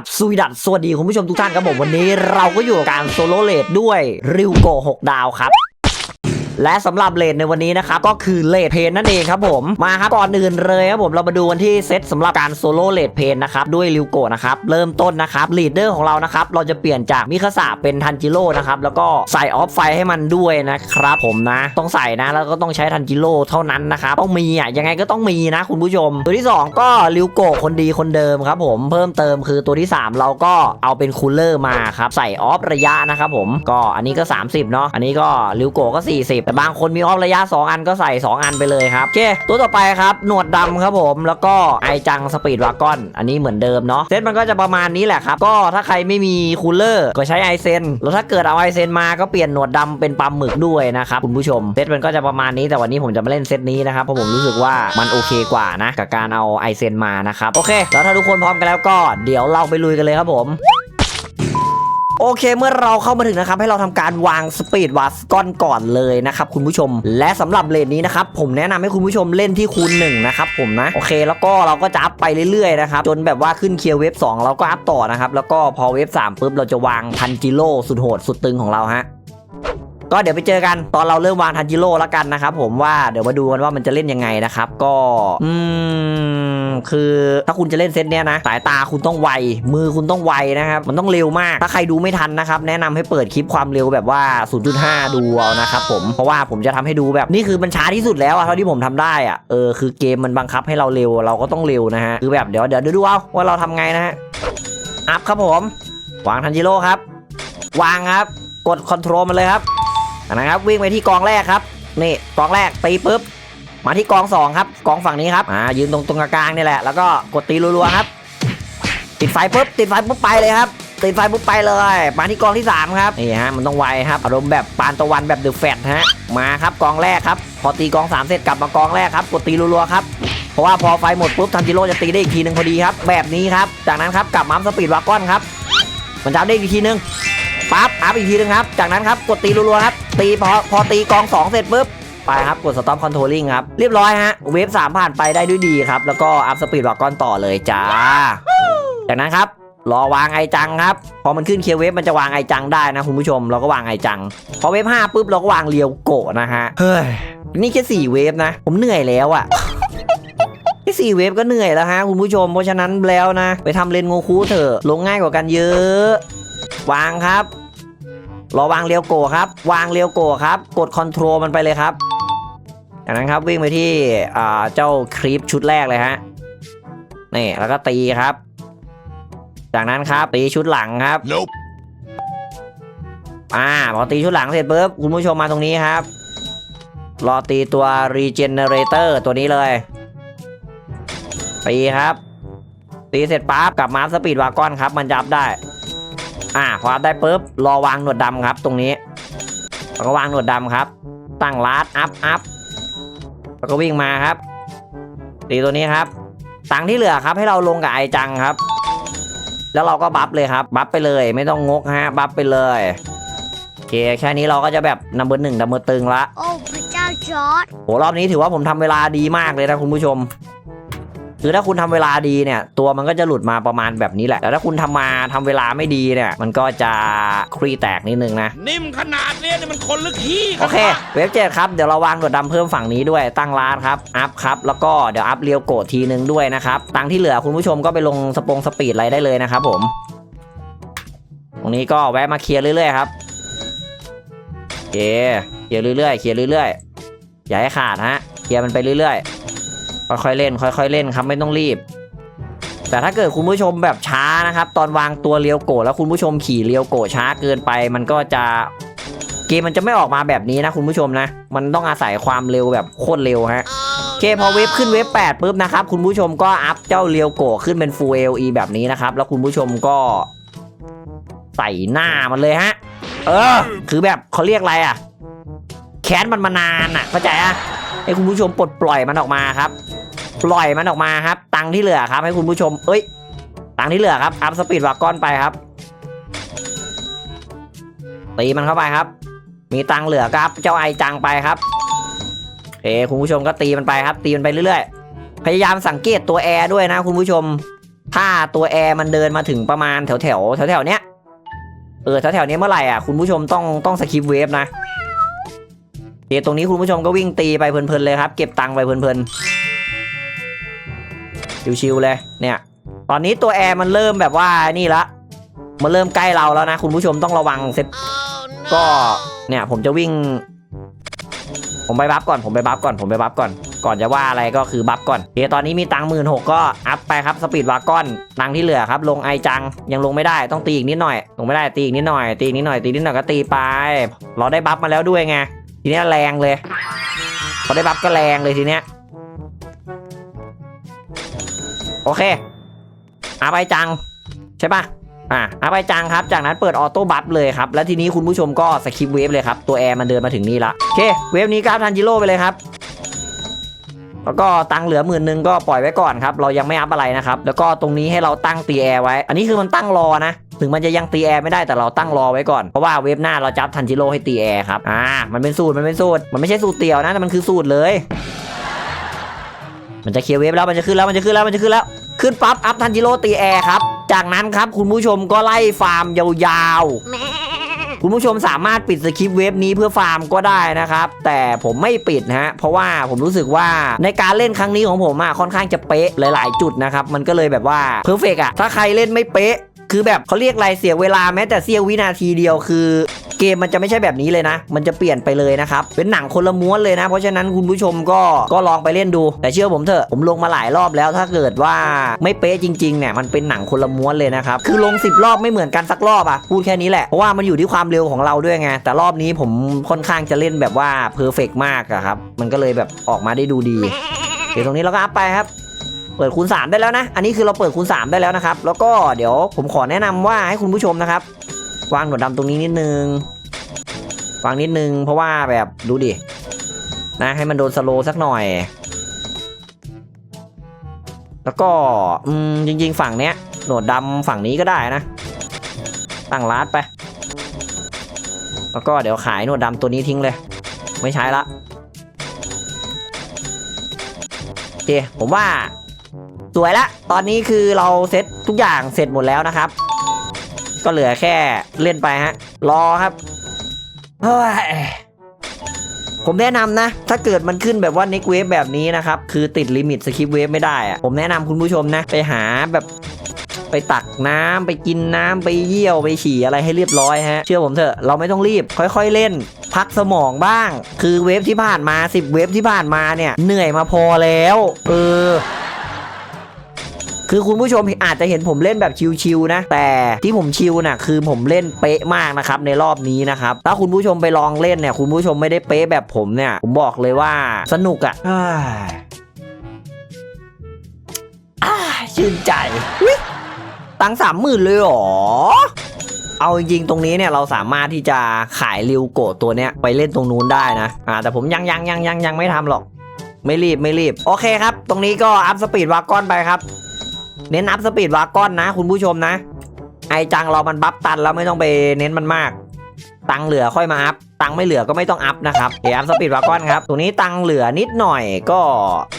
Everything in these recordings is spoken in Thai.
กับซุยดัตสวัสดีคุณผู้ชมทุกท่านครับผมวันนี้เราก็อยู่กับการโซโลเลดด้วยริวโก 6 ดาวครับ และสำหรับเลดในวันนี้นะครับก็คือเลดเพนนั่นเองครับผมมาครับก่อนอื่นเลยครับผมเรามาดูกันที่เซตสำหรับการโซโล่เลดเพนนะครับด้วยริวโกะนะครับเริ่มต้นนะครับลีดเดอร์ของเรานะครับเราจะเปลี่ยนจากมิคาสะเป็นทันจิโร่นะครับแล้วก็ใส่ออฟไฟให้มันด้วยนะครับผมนะต้องใส่นะแล้วก็ต้องใช้ทันจิโร่เท่านั้นนะครับต้องมีอะยังไงก็ต้องมีนะคุณผู้ชม ตัวที่สองก็ริวโกะคนดีคนเดิมครับผมเพิ่มเติมคือตัวที่สามเราก็เอาเป็นคูลเลอร์มาครับใส่ออฟระยะนะครับผมก็อันนี้ก็ 30เนาะอันนี้ก็ริวโกะก็ 40แต่บางคนมีออฟระยะ 2 อันก็ใส่ 2 อันไปเลยครับโอเคตัวต่อไปครับ หนวดดำครับผม แล้วก็ไอจังสปีดวากอน อันนี้เหมือนเดิมเนาะเซตมันก็จะประมาณนี้แหละครับ ก็ถ้าใครไม่มีคูลเลอร์ก็ใช้ไอเซนแล้วถ้าเกิดเอาไอเซนมาก็เปลี่ยนหนวดดำเป็นปลาหมึกด้วยนะครับคุณผู้ชมเซตมันก็จะประมาณนี้แต่วันนี้ผมจะมาเล่นเซตนี้นะครับเพราะผมรู้สึกว่ามันโอเคกว่านะกับการเอาไอเซนมานะครับโอเค แล้วถ้าทุกคนพร้อมกันแล้วก็เดี๋ยวเราไปลุยกันเลยครับผม โอเค เมื่อเราเข้ามาถึงนะครับให้เราทำการวางสปีดวัสก้อนก่อนเลยนะครับคุณผู้ชม และสำหรับเลนนี้นะครับผมแนะนำให้คุณผู้ชมเล่นที่คูณหนึ่งนะครับผมนะโอเคแล้วก็เราก็จะอัพไปเรื่อยๆนะครับจนแบบว่าขึ้นเคลียร์เวฟ2เราก็อัพต่อนะครับแล้วก็พอเวฟ3ปุ๊บเราจะวางพันจิโร่สุดโหดสุดตึงของเราฮะ ก็เดี๋ยวไปเจอกันตอนเราเริ่มวางทันจิโร่แล้วกันนะครับผมว่าเดี๋ยวมาดูกันว่ามันจะเล่นยังไงนะครับ ก็อืมคือถ้าคุณจะเล่นเซตเนี้ยนะ สายตาคุณต้องไว มือคุณต้องไวนะครับมันต้องเร็วมาก ถ้าใครดูไม่ทันนะครับ แนะนำให้เปิดคลิปความเร็วแบบว่า 0.5 ดูเอานะครับผมเพราะว่าผมจะทำให้ดูแบบนี่คือมันช้าที่สุดแล้วอะเท่าที่ผมทำได้อะเออคือเกมมันบังคับให้เราเร็วเราก็ต้องเร็วนะฮะคือแบบเดี๋ยวเดี๋ยวดูเอาว่าเราทำไงนะฮะอัพครับผมวางทันจิโร่ครับ วางครับ กดคอนโทรลมันเลยครับ นะครับวิ่งไปที่กองแรกครับนี่กองแรกตีปุ๊บมาที่กองสองครับกองฝั่งนี้ครับอ่ายืนตรงตรงกลางนี่แหละ แล้วก็กดตีรัวๆครับ ติดไฟปุ๊บติดไฟปุ๊บไปเลยครับติดไฟปุ๊บไปเลย มาที่กองที่สามครับนี่ฮะมันต้องไวครับอารมณ์แบบปานตะวันแบบเดอะแฟตฮะมาครับกองแรกครับ พอตีกองสามเสร็จกลับมากองแรกครับกดตีรัวๆครับเพราะว่าพอไฟหมดปุ๊บทันจิโร่จะตีได้อีกทีหนึ่งพอดีครับ แบบนี้ครับ จากนั้นครับกลับมาอัพสปีดวากอนครับมันจะได้อีกทีหนึ่ง ปั๊บอัพอีกทีหนึงครับ จากนั้นครับกดตีรัวๆครับ ตีพอพอตีกองสองเสร็จปุ๊บไปครับ กด stop controlling ครับ เรียบร้อยฮะ เวฟ3ผ่านไปได้ด้วยดีครับ แล้วก็อัพสปีดวากอนต่อเลยจ้า จากนั้นครับ รอวางไอจังครับ พอมันขึ้นเคียเวฟมันจะวางไอจังได้นะคุณผู้ชม เราก็วางไอจัง พอเวฟ5ปุ๊บเราก็วางเรียวโกะนะฮะ เฮ้ย นี่แค่สี่เวฟนะ ผมเหนื่อยแล้วอะแค่สี่เวฟก็เหนื่อยแล้วฮะคุณผู้ชม เพราะฉะนั้นแล้วนะ ไปทำเลนโงคูเถอะ ลงง่ายกว่ากันเยอะ วางครับ รอวางเรียวโกะครับ วางเรียวโกะครับ กดคอนโทรลมันไปเลยครับจากนั้นครับวิ่งไปที่อ่าเจ้าคลิปชุดแรกเลยฮะนี่แล้วก็ตีครับ จากนั้นครับตีชุดหลังครับ Nope. อ่าพอตีชุดหลังเสร็จปุ๊บคุณผู้ชมมาตรงนี้ครับ รอตีตัว regenerator ตัวนี้เลยตีครับ ตีเสร็จปั๊บกลับมาสปีดวากอนครับ มันจับได้ อ่าพออัพได้ปุ๊บรอวางหนวดดำครับ ตรงนี้แล้วก็วางหนวดดำครับ ตั้งลาดอัพอัพแล้วก็วิ่งมาครับตีตัวนี้ครับตังค์ที่เหลือครับให้เราลงกับไอจังครับ แล้วเราก็บัฟเลยครับ บัฟไปเลย ไม่ต้องงกฮะ บัฟไปเลยโอเคแค่นี้เราก็จะแบบนัมเบอร์หนึ่งนัมเบอร์ตึงละโอ้พระเจ้าจอร์ดโหรอบนี้ถือว่าผมทำเวลาดีมากเลยนะคุณผู้ชม คือถ้าคุณทำเวลาดีเนี่ยตัวมันก็จะหลุดมาประมาณแบบนี้แหละ แต่ถ้าคุณทำมาทำเวลาไม่ดีเนี่ยมันก็จะครีแตกนิดนึงนะ นิ่มขนาดเนี้ยนี่มันคนลึกขี้โอเค เว็บเจ็ดครับเดี๋ยวเราวางหนวดดำเพิ่มฝั่งนี้ด้วยตั้งร้านครับอัพครับแล้วก็เดี๋ยวอัพเรียวโกดทีนึงด้วยนะครับตังค์ที่เหลือคุณผู้ชมก็ไปลงสปงสปีดอะไรได้เลยนะครับผม ตรงนี้ก็แวะมาเคลียร์เรื่อยๆครับโอเคเคลียร์เรื่อยๆเคลียร์เรื่อยๆอย่าให้ขาดฮะเคลียร์มันไปเรื่อยๆ ค่อยๆเล่น ค่อยๆเล่นครับไม่ต้องรีบ แต่ถ้าเกิดคุณผู้ชมแบบช้านะครับ ตอนวางตัวเลียวโกะแล้วคุณผู้ชมขี่เลียวโกะช้าเกินไป มันก็จะเกมมันจะไม่ออกมาแบบนี้นะคุณผู้ชมนะ มันต้องอาศัยความเร็วแบบโคตรเร็วฮะโอเคพอเว็บขึ้นเว็บ8ปุ๊บนะครับคุณผู้ชมก็อัพเจ้าเรียวโกะขึ้นเป็น Full LE แบบนี้นะครับแล้วคุณผู้ชมก็ใส่หน้ามันเลยฮะ เออ คือแบบเขาเรียกอะไรอะ แค้นมันมานานอะเข้าใจอะให้คุณผู้ชมปลดปล่อยมันออกมาครับ ปล่อยมันออกมาครับ ตังที่เหลือครับ ให้คุณผู้ชม เอ้ย ตังที่เหลือครับ อัพสปีดวากอนไปครับ ตีมันเข้าไปครับ มีตังเหลือครับ เจ้าไอจังไปครับเอคุณผู้ชมก็ตีมันไปครับ ตีมันไปเรื่อยๆ พยายามสังเกตตัวแอร์ด้วยนะ คุณผู้ชม ถ้าตัวแอร์มันเดินมาถึงประมาณแถวแถวแถวแถวเนี้ย เออแถวแถวนี้เมื่อไหร่อะคุณผู้ชมต้องต้องสคิปเวฟนะเดี๋ยวตรงนี้คุณผู้ชมก็วิ่งตีไปเพลินๆเลยครับ เก็บตังค์ไปเพลินๆ ชิวๆเลยเนี่ย ตอนนี้ตัวแอร์มันเริ่มแบบว่านี่ละมันเริ่มใกล้เราแล้วนะ คุณผู้ชมต้องระวังเซฟก็เนี่ยผมจะวิ่ง ผมไปบัฟก่อนผมไปบัฟก่อนผมไปบัฟก่อน ก่อนจะว่าอะไรก็คือบัฟก่อนโอเคตอนนี้มีตังค์หมื่นหกก็อัพไปครับสปีดวากอนตังค์ที่เหลือครับ ลงไอจังยังลงไม่ได้ต้องตีอีกนิดหน่อย ลงไม่ได้ตีอีกนิดหน่อย ตีนิดหน่อยตีนิดหน่อยก็ตีไป เราได้บัฟมาแล้วด้วยไงทีเนี้ยแรงเลยพอได้บัฟก็แรงเลยทีเนี้ย โอเคอัพไอจัง ใช่ปะอะอัพไอจังครับ จากนั้นเปิดออโต้บัฟเลยครับ แล้วทีนี้คุณผู้ชมก็สคิปเวฟเลยครับ ตัวแอร์มันเดินมาถึงนี่ละโอเค เวฟนี้กราฟทันจิโร่ไปเลยครับ แล้วก็ตังค์เหลือหมื่นหนึ่งก็ปล่อยไว้ก่อนครับ เรายังไม่อัพอะไรนะครับ แล้วก็ตรงนี้ให้เราตั้งตีแอร์ไว้ อันนี้คือมันตั้งรอนะ ถึงมันจะยังตีแอร์ไม่ได้แต่เราตั้งรอไว้ก่อน เพราะว่าเว็บหน้าเราจับทันจิโร่ให้ตีแอร์ครับ อ่า มันเป็นสูตร มันเป็นสูตร มันไม่ใช่สูตรเตี่ยวนะ แต่มันคือสูตรเลย มันจะเคลียร์เว็บแล้วมันจะขึ้นแล้วมันจะขึ้นแล้วมันจะขึ้นแล้ว ขึ้นปั๊บอัพทันจิโร่ตีแอร์ครับ จากนั้นครับคุณผู้ชมก็ไล่ฟาร์มยาวๆ คุณผู้ชมสามารถปิดสคริปต์เว็บนี้เพื่อฟาร์มก็ได้นะครับ แต่ผมไม่ปิดนะฮะ เพราะว่าผมรู้สึกว่าในการเล่นครั้งนี้ของผมอะค่อนข้างจะเป๊ะหลาย ๆ จุดนะครับ มันก็เลยแบบว่าเพอร์เฟกอะถ้าใครเล่นไม่เป๊ะ คือแบบเขาเรียกอะไรเสียเวลาแม้แต่เสี้ยววินาทีเดียวคือ เกมมันจะไม่ใช่แบบนี้เลยนะ มันจะเปลี่ยนไปเลยนะครับ เป็นหนังคนละม้วนเลยนะ เพราะฉะนั้นคุณผู้ชมก็ก็ลองไปเล่นดู แต่เชื่อผมเถอะ ผมลงมาหลายรอบแล้ว ถ้าเกิดว่าไม่เป๊ะจริงๆเนี่ย มันเป็นหนังคนละม้วนเลยนะครับ คือลง 10 รอบไม่เหมือนกันสักรอบอะพูดแค่นี้แหละ เพราะว่ามันอยู่ที่ความเร็วของเราด้วยไง แต่รอบนี้ผมค่อนข้างจะเล่นแบบว่าเพอร์เฟกมากอะครับ มันก็เลยแบบออกมาได้ดูดี เดี๋ยวตรงนี้เราก็อัพไปครับเปิดคูณ 3 ได้แล้วนะ อันนี้คือเราเปิดคูณ 3 ได้แล้วนะครับ แล้วก็เดี๋ยวผมขอแนะนำว่าให้คุณผู้ชมนะครับ วางหนวดดำตรงนี้นิดนึงวางนิดนึง เพราะว่าแบบดูดิ นะให้มันโดนสโลสักหน่อย แล้วก็อืมจริง ๆ ฝั่งเนี้ยหนวดดำฝั่งนี้ก็ได้นะ ตั้งลาดไป แล้วก็เดี๋ยวขายหนวดดำตัวนี้ทิ้งเลย ไม่ใช้ละโอเคผมว่าสวยละ ตอนนี้คือเราเซ็ตทุกอย่างเสร็จหมดแล้วนะครับ ก็เหลือแค่เล่นไปฮะ รอครับเฮ้ยผมแนะนำนะ ถ้าเกิดมันขึ้นแบบว่า next wave แบบนี้นะครับ คือติดลิมิตสคริปเวฟไม่ได้อะผมแนะนำคุณผู้ชมนะ ไปหาแบบไปตักน้ำไปกินน้ำไปเยี่ยวไปฉี่อะไรให้เรียบร้อยฮะ เชื่อผมเถอะเราไม่ต้องรีบ ค่อยๆเล่น พักสมองบ้าง คือเวฟที่ผ่านมา 10 เวฟที่ผ่านมาเนี่ย เหนื่อยมาพอแล้ว เออ คือคุณผู้ชมอาจจะเห็นผมเล่นแบบชิวๆนะ แต่ที่ผมชิวน่ะคือผมเล่นเป๊ะมากนะครับในรอบนี้นะครับถ้าคุณผู้ชมไปลองเล่นเนี่ยคุณผู้ชมไม่ได้เป๊ะแบบผมเนี่ยผมบอกเลยว่าสนุกอะ่ะอ่าชื่นใจอุ๊ยตังสามหมื่นเลยเหรอเอาจริงๆตรงนี้เนี่ยเราสามารถที่จะขายริวโกะตัวเนี้ยไปเล่นตรงนู้นได้นะอ่าแต่ผมยังยังยังยังยังไม่ทำหรอก ไม่รีบไม่รีบ โอเคครับ ตรงนี้ก็อัพสปีดวากอนไปครับ เน้นอัพสปีดวากอนนะ คุณผู้ชมนะ ไอจังเรามันบัฟตันแล้วไม่ต้องไปเน้นมันมาก ตังเหลือค่อยมาอัพ ตังไม่เหลือก็ไม่ต้องอัพนะครับเดี๋ยวอัพสปีดวากอนครับตรงนี้ตังเหลือนิดหน่อยก็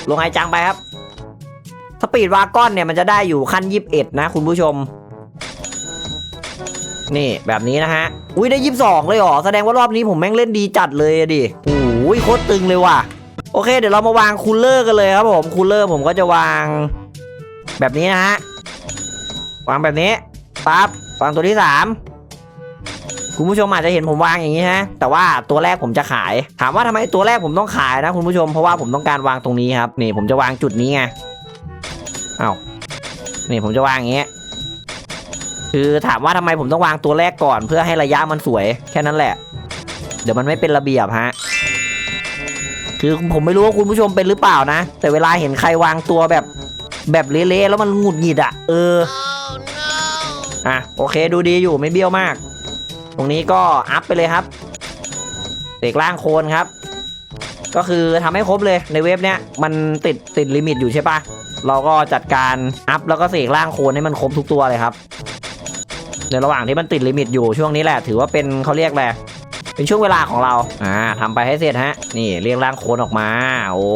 ลงไอจังไปครับ สปีดวากอนเนี่ยมันจะได้อยู่ขั้นยีิบเอ็ดนะ คุณผู้ชม นี่แบบนี้นะฮะ อุ้ยได้ยี่สิบสองเลยเหรอ แสดงว่ารอบนี้ผมแม่งเล่นดีจัดเลยอะดิโอ้ยโคตรตึงเลยว่ะ โอเค เดี๋ยวเรามาวางคูลเลอร์กันเลยครับผม คูลเลอร์ผมก็จะวาง แบบนี้นะฮะวางแบบนี้ปั๊บวางตัวที่สามคุณผู้ชมอาจจะเห็นผมวางอย่างนี้ฮะแต่ว่าตัวแรกผมจะขาย ถามว่าทำไมตัวแรกผมต้องขายนะคุณผู้ชมเพราะว่าผมต้องการวางตรงนี้ครับนี่ผมจะวางจุดนี้ไงเอา้านี่ผมจะวางอย่างเงี้ยคือถามว่าทำไมผมต้องวางตัวแรกก่อน เพื่อให้ระยะมันสวยแค่นั้นแหละ เดี๋ยวมันไม่เป็นระเบียบฮะคือผมไม่รู้ว่าคุณผู้ชมเป็นหรือเปล่านะ แต่เวลาเห็นใครวางตัวแบบ แบบเละๆแล้วมันหงุดหงิดอะ เอออะโอเคดูดีอยู่ไม่เบี้ยวมาก ตรงนี้ก็อัพไปเลยครับ เด็กล่างโคนครับ ก็คือทำให้ครบเลยในเว็บเนี้ยมันติดติดลิมิตอยู่ใช่ปะเราก็จัดการอัพแล้วก็เสกล่างโคนให้มันครบทุกตัวเลยครับในระหว่างที่มันติดลิมิตอยู่ช่วงนี้แหละ ถือว่าเป็นเขาเรียกแหละไร เป็นช่วงเวลาของเราอ่าทำไปให้เสร็จฮะ นี่เรียงร่างโคนออกมา โอ้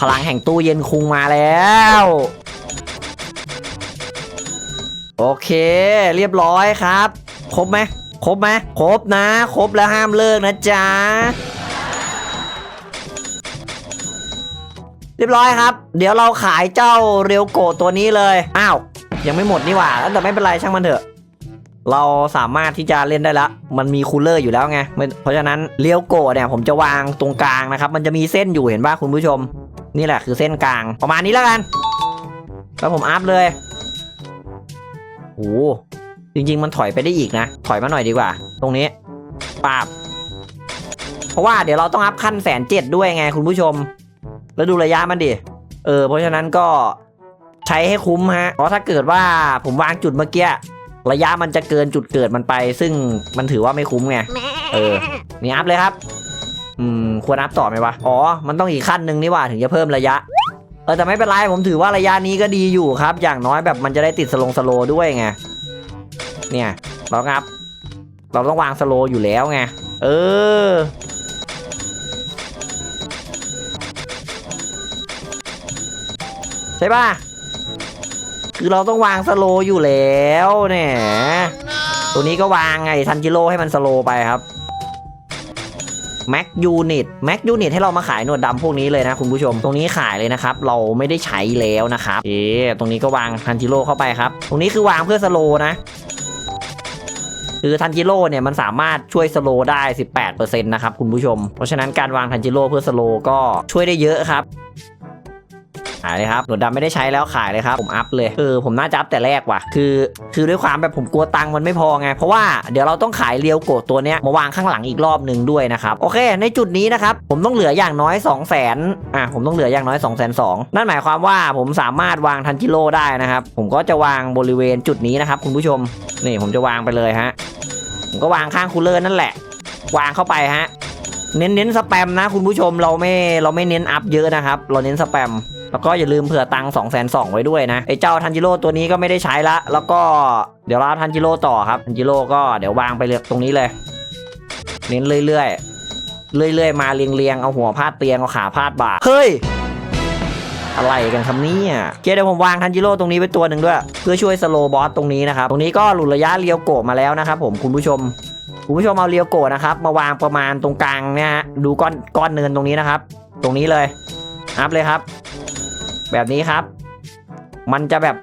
พลังแห่งตู้เย็นคุงมาแล้วโอเค เรียบร้อยครับ ครบไหมครบไหมครบนะ ครบแล้วห้ามเลิกนะจ๊ะ เรียบร้อยครับ เดี๋ยวเราขายเจ้าเรียวโกตัวนี้เลย อ้าว ยังไม่หมดนี่หว่า แต่ไม่เป็นไรช่างมันเถอะ เราสามารถที่จะเล่นได้ละมันมีคูลเลอร์อยู่แล้วไง เพราะฉะนั้นเรียวโกะเนี่ยผมจะวางตรงกลางนะครับ มันจะมีเส้นอยู่เห็นป่ะคุณผู้ชม นี่แหละคือเส้นกลาง ประมาณนี้แล้วกัน แล้วผมอัพเลยโอ้จริง ๆ มันถอยไปได้อีกนะ ถอยมาหน่อยดีกว่า ตรงนี้ปาบ เพราะว่าเดี๋ยวเราต้องอัพขั้นแสนเจ็ดด้วยไงคุณผู้ชม แล้วดูระยะมันดิ เออ เพราะฉะนั้นก็ใช้ให้คุ้มฮะ เพราะถ้าเกิดว่าผมวางจุดเมื่อกี้ ระยะมันจะเกินจุดเกิดมันไป ซึ่งมันถือว่าไม่คุ้มไง เออ นี่อัพเลยครับ อืม ควรอัพต่อไหมวะ อ๋อ มันต้องอีกขั้นหนึ่งนี่หว่าถึงจะเพิ่มระยะ เออ แต่ไม่เป็นไร ผมถือว่าระยะนี้ก็ดีอยู่ครับ อย่างน้อยแบบมันจะได้ติดสโลงสโลว์ด้วยไง เนี่ย เรางับเราต้องวางสโลว์อยู่แล้วไง เออใช่ป่ะ คือเราต้องวางสโลอยู่แล้วเนี่ยตัวนี้ก็วางไงทันจิโร่ให้มันสโลไปครับแม็กยูนิตแม็กยูนิตให้เรามาขายหนวดดำพวกนี้เลยนะคุณผู้ชม ตรงนี้ขายเลยนะครับ เราไม่ได้ใช้แล้วนะครับเอ๊ตรงนี้ก็วางทันจิโร่เข้าไปครับ ตรงนี้คือวางเพื่อสโลนะ คือทันจิโร่เนี่ยมันสามารถช่วยสโลได้ 18%นะครับคุณผู้ชม เพราะฉะนั้นการวางทันจิโร่เพื่อสโลก็ช่วยได้เยอะครับายเลยครับหนวดดำไม่ได้ใช้แล้วขายเลยครับผมอัพเลยเออผมน่าจะอัพแต่แรกว่ะคือ คือด้วยความแบบผมกลัวตังค์มันไม่พอไงเพราะว่าเดี๋ยวเราต้องขายเรียวโกดตัวเนี้ยมาวางข้างหลังอีกรอบหนึ่งด้วยนะครับโอเค ในจุดนี้นะครับผมต้องเหลืออย่างน้อย 2 0 0 0 0นอะผมต้องเหลืออย่างน้อย2 2 0 0 0นั่นหมายความว่าผมสามารถวางทันจิโร่ได้นะครับผมก็จะวางบริเวณจุดนี้นะครับคุณผู้ชมนี่ผมจะวางไปเลยฮะผมก็วางข้างคูลเลอร์นั่นแหละ วางเข้าไปฮะเน้นเน้นสแปมนะคุณผู้ชมเราไม่เราไม่เน้นอัพเยอะนะครับ เราเน้นสแปม แล้วก็อย่าลืมเผื่อตังค์สองแสนสองไว้ด้วยนะไอ้เจ้าทันจิโร่ตัวนี้ก็ไม่ได้ใช้ละ แล้วก็เดี๋ยวเราทันจิโร่ต่อครับทันจิโร่ก็เดี๋ยววางไปเลยตรงนี้เลย เน้นเรื่อยๆเรื่อยๆมาเรียงๆเอาหัวพาดเตียงเอาขาพาดบ่าเฮ้ยอะไรกันครับเนี่ยโอเคเดี๋ยวผมวางทันจิโร่ตรงนี้ไว้ตัวหนึ่งด้วย เพื่อช่วยสโลบอสตรงนี้นะครับ ตรงนี้ก็หลุดระยะเรียวโกะมาแล้วนะครับผมคุณผู้ชม คุณผู้ชมเอาเรียวโกะนะครับ มาวางประมาณตรงกลางเนี่ยฮะดูก้อนก้อนเนินตรงนี้นะครับ ตรงนี้เลยอัพเลยครับ แบบนี้ครับ มันจะแบบ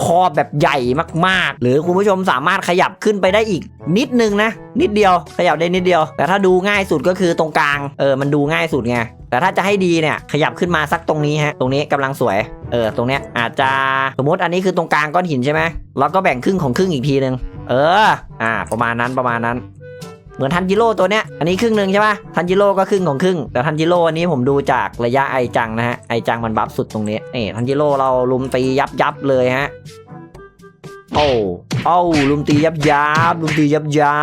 คอแบบใหญ่มากๆ หรือคุณผู้ชมสามารถขยับขึ้นไปได้อีก นิดนึงนะ นิดเดียว ขยับได้นิดเดียว แต่ถ้าดูง่ายสุดก็คือตรงกลาง เออ มันดูง่ายสุดไง แต่ถ้าจะให้ดีเนี่ย ขยับขึ้นมาสักตรงนี้ฮะ ตรงนี้กำลังสวย เออ ตรงเนี้ยอาจจะสมมติอันนี้คือตรงกลางก้อนหินใช่ไหมแล้วก็แบ่งครึ่งของครึ่งอีกทีนึง เออ อ่า ประมาณนั้นประมาณนั้น เหมือนทันจิโร่ตัวเนี้ย อันนี้ครึ่งหนึ่งใช่ป่ะ ทันจิโร่ก็ครึ่งของครึ่ง แต่ทันจิโร่อันนี้ผมดูจากระยะไอจังนะฮะ ไอจังมันบัฟสุดตรงนี้นี่ทันจิโร่เราลุมตียับยับเลยฮะ โอ้โอ้ลุมตียับยับลุมตียับยั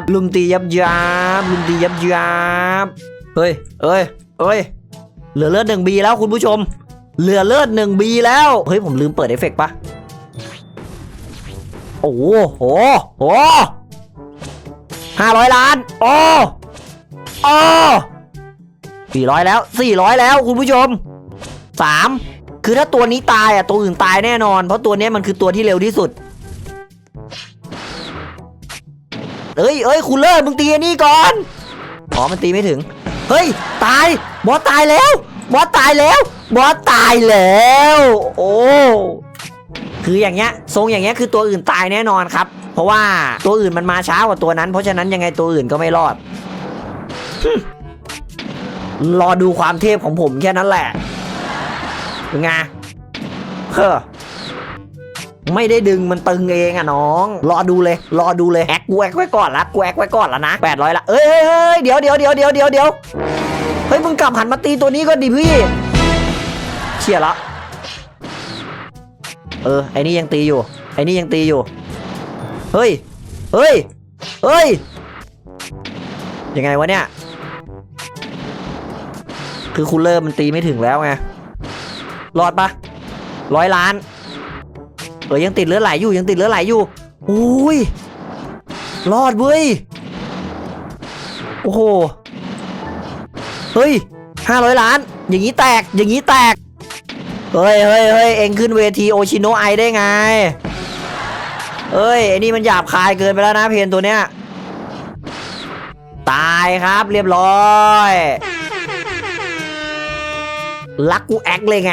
บลุมตียับยับลุมตียับยับเฮ้ยเอ้ยเอ้ย เหลือเลือดหนึ่งบีแล้วคุณผู้ชม เหลือเลือดหนึ่งบีแล้ว เฮ้ยผมลืมเปิดเอฟเฟกต์ปะโอ้โหโอ้ ห้าร้อยล้าน โอ้โอ้สี่ร้อยแล้วสี่ร้อยแล้วคุณผู้ชมสามคือถ้าตัวนี้ตายอะตัวอื่นตายแน่นอน เพราะตัวนี้มันคือตัวที่เร็วที่สุดเอ้ยเอ้ยคูลเลอร์มึงตีอันนี้ก่อนอ๋อมันตีไม่ถึง เฮ้ย ตาย บอสตายแล้ว บอสตายแล้ว บอสตายแล้ว โอ้ คืออย่างเงี้ยทรงอย่างเงี้ยคือตัวอื่นตายแน่นอนครับ เพราะว่าตัวอื่นมันมาช้ากว่าตัวนั้น เพราะฉะนั้นยังไงตัวอื่นก็ไม่รอด รอดูความเทพของผมแค่นั้นแหละเป็นไงเฮ้อไม่ได้ดึงมันตึงเองอะน้อง รอดูเลย รอดูเลยแอคกูแอคไว้ก่อนละกูแอคไว้ก่อนละนะแปดร้อยละเอ้ยเฮ้ยเฮ้ยเดี๋ยวเดี๋ยวเดี๋ยวเดี๋ยวเดี๋ยวเดี๋ยวเฮ้ยมึงกลับหันมาตีตัวนี้ก็ดิพี่เชี่ยละ เออไอ้นี่ยังตีอยู่ไอ้นี่ยังตีอยู่ เฮ้ย เฮ้ย เฮ้ย ยังไงวะเนี่ย คือคูลเลอร์มันตีไม่ถึงแล้วไง รอดปะร้อยล้าน เออยังติดเลือดไหลอยู่ยังติดเลือดไหลอยู่อุ้ย รอดเว้ย โอ้โห เฮ้ยห้าร้อยล้าน อย่างนี้แตก อย่างนี้แตก เฮ้ยเฮ้ยเฮ้ยเอ็งขึ้นเวทีโอชิโนไอได้ไงเอ้ยไอ้นี่มันหยาบคายเกินไปแล้วนะเพนตัวเนี้ย ตายครับเรียบร้อยลักกูแอคเลยไง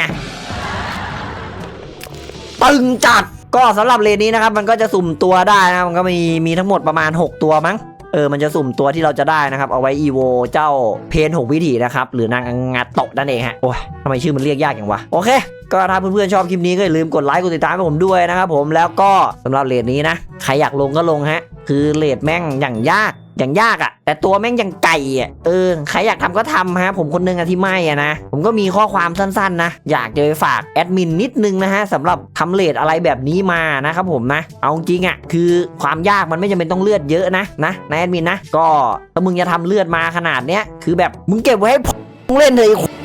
ตึงจัดก็สำหรับเลนนี้นะครับ มันก็จะสุ่มตัวได้นะมันก็มีมีทั้งหมดประมาณ 6 ตัวมั้ง เออมันจะสุ่มตัวที่เราจะได้นะครับ เอาไว้อีโวเจ้าเพนหกวิถีนะครับ หรือนางงัดตกนั่นเองฮะโอ้ยทำไมชื่อมันเรียกยากอย่างวะ โอเค ก็ถ้าเพื่อนๆชอบคลิปนี้ก็อย่าลืมกดไลค์กดติดตามให้ผมด้วยนะครับผมแล้วก็สำหรับเลทนี้นะใครอยากลงก็ลงฮะคือเลดแม่งอย่างยาก อย่างยากอะ่ะ แต่ตัวแม่งยังไก่อะ่ะเออใครอยากทำก็ทำฮะ ผมคนนึงอะที่ไม่อะนะ ผมก็มีข้อความสั้นๆนะ อยากจะไปฝากแอดมินนิดนึงนะฮะสำหรับทำเลดอะไรแบบนี้มานะครับผมนะ เอาจริงอะ่ะ คือความยากมันไม่จำเป็นต้องเลือดเยอะนะนะนายแอดมินนะก็ถ้ามึงจะทำเลือดมาขนาดเนี้ยคือแบบมึงเก็บไว้ให้ผมเล่นเถอะ